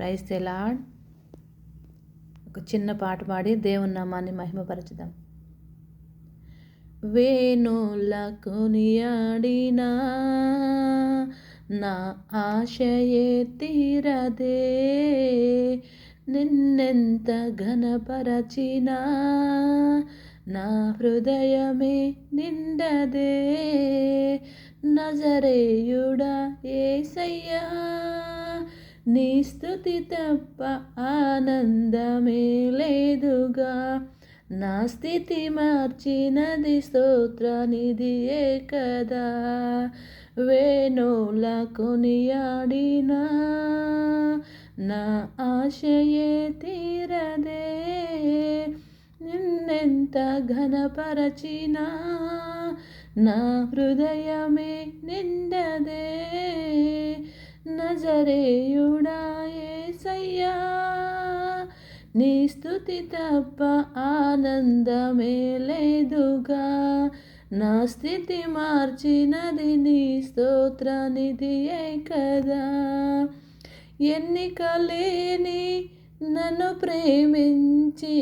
Price తెలాడ్ ఒక చిన్న పాట పాడి దేవుని నామాన్ని మహిమపరచుదాం. వేణులకు నియాడినా నా ఆశయే తీరదే. నిన్నెంత ఘనపరచినా నా హృదయమే నిండదే. నజరేయుడా ఏసయ్యా. నీ స్థుతి తప్ప ఆనందమే లేదుగా. నా స్థితి మార్చినది స్తోత్రనిధియే కదా. వేణుల కొనియాడినా నా ఆశయే తీరదే. నిన్నెంత ఘనపరచినా నా హృదయమే నిండదే. నజరేయుడా సయ్యా నీ స్థుతి తప్ప ఆనందమే లేదుగా. నా స్థితి మార్చినది నీ స్తోత్రనిధియే కదా. ఎన్నిక లేని నన్ను ప్రేమించి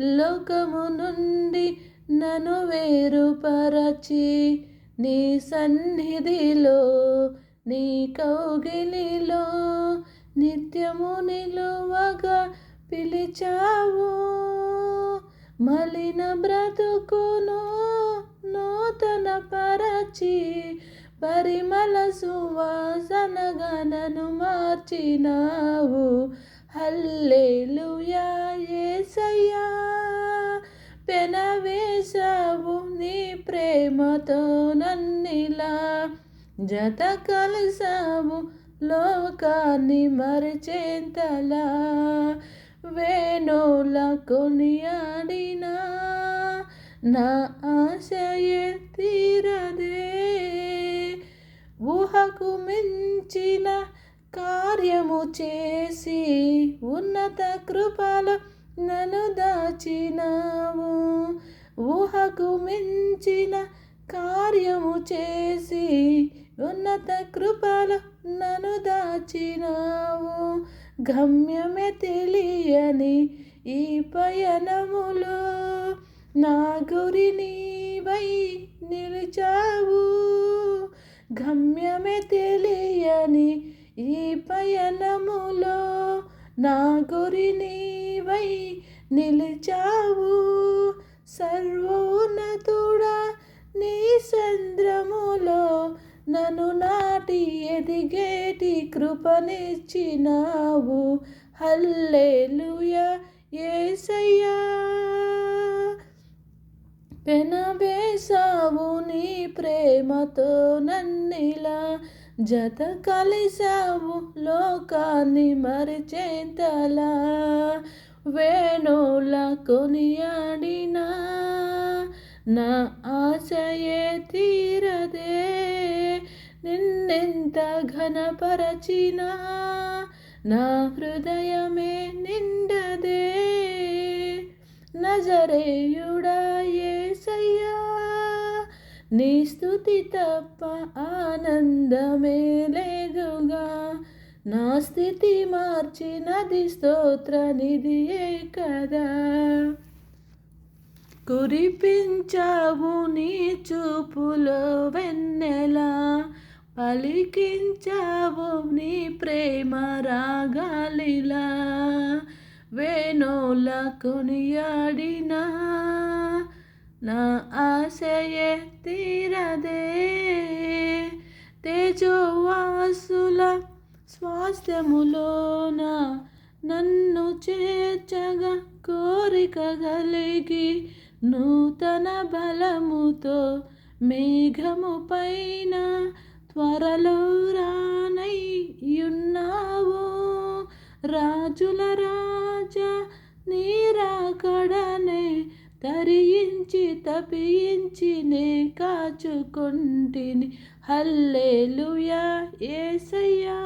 లోకము నుండి నన్ను వేరుపరచి నీ సన్నిధిలో నీ కౌగిలిలో నిత్యము నిలువగా పిలిచావు. మలిన బ్రతుకును నూతన పరచి పరిమళ సువాసనగనను మార్చినావు. హల్లేలుయా ఏసయ్యా పెనవేశావు నీ ప్రేమతో నన్ను జత కలిసావు లోకాన్ని మరిచేంతలా వేణుల కొనియాడినా నా ఆశయే తీరదే. ఊహకు మించిన కార్యము చేసి ఉన్నత కృపలో నన్ను దాచినావు. ఊహకు మించిన కార్యము చేసి ఉన్నత కృపలో నన్ను దాచినావు. గమ్యమే తెలియని ఈ పయనములో నా గురి నీవై నిలిచావు. గమ్యమే తెలియని ఈ పయనములో నా గురి నీవై నిలిచావు. సర్వోన్నతుడా నీ సంద నన్ను నాటి ఎదిగేటి కృపనిచ్చినావు. హల్లేలుయా ఏసయ్యా. పెనబేసావు నీ ప్రేమతో నన్నిలా. జత కలిసావు లోకాన్ని మరిచేంతలా. వేణుల కొనియాడినా. నా ఆశయే తీ నిన్నెంత ఘనపరచినా నా హృదయమే నిండదే. నజరేయుడా ఏసయ్యా నీ స్థుతి తప్ప ఆనందమే లేదుగా. నా స్థితి మార్చినది స్తోత్ర నిధియే కదా. కురిపించావు నీ చూపులో వెన్నెలా పలికించావు నీ ప్రేమ రాగాలిలా వేణుల కొనియాడినా. నా ఆశయే తీరదే తేజోవాసుల స్వాస్థ్యములోన నన్ను చేర్చగా కోరిక కలిగి నూతన బలముతో మేఘము పైన త్వరలో రానయ్యున్నావు రాజుల రాజా నీరాకడనే తరించి తపించి నే కాచుకుంటిని. హల్లేలుయా ఏసయ్యా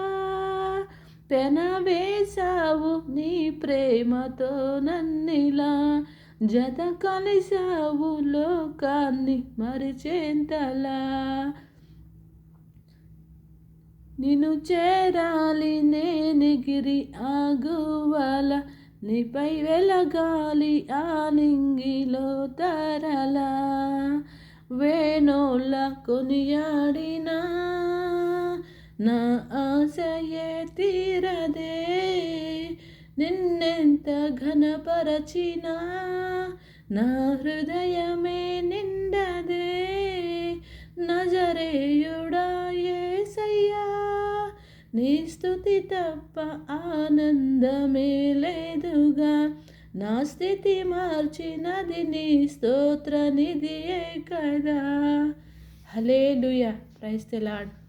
పెనవేశావు నీ ప్రేమతో నన్నిలా. జత కలిసావు లోకాన్ని మరిచేంతలా. నిన్ను చేరాలి నేనిగిరి ఆగువల నీపై వెలగాలి ఆ నింగిలో తరల. వేణోళ్ళ కొనియాడినా నా ఆశయే తీరదే. నిన్నెంత ఘనపరచినా నా హృదయమే నిండదే. నజరేయుడా నీ స్థుతి తప్ప ఆనందమే లేదుగా. నా స్థితి మార్చినది నీ స్తోత్ర నిధియే కదా. హలేలుయ ప్రైస్తలాడు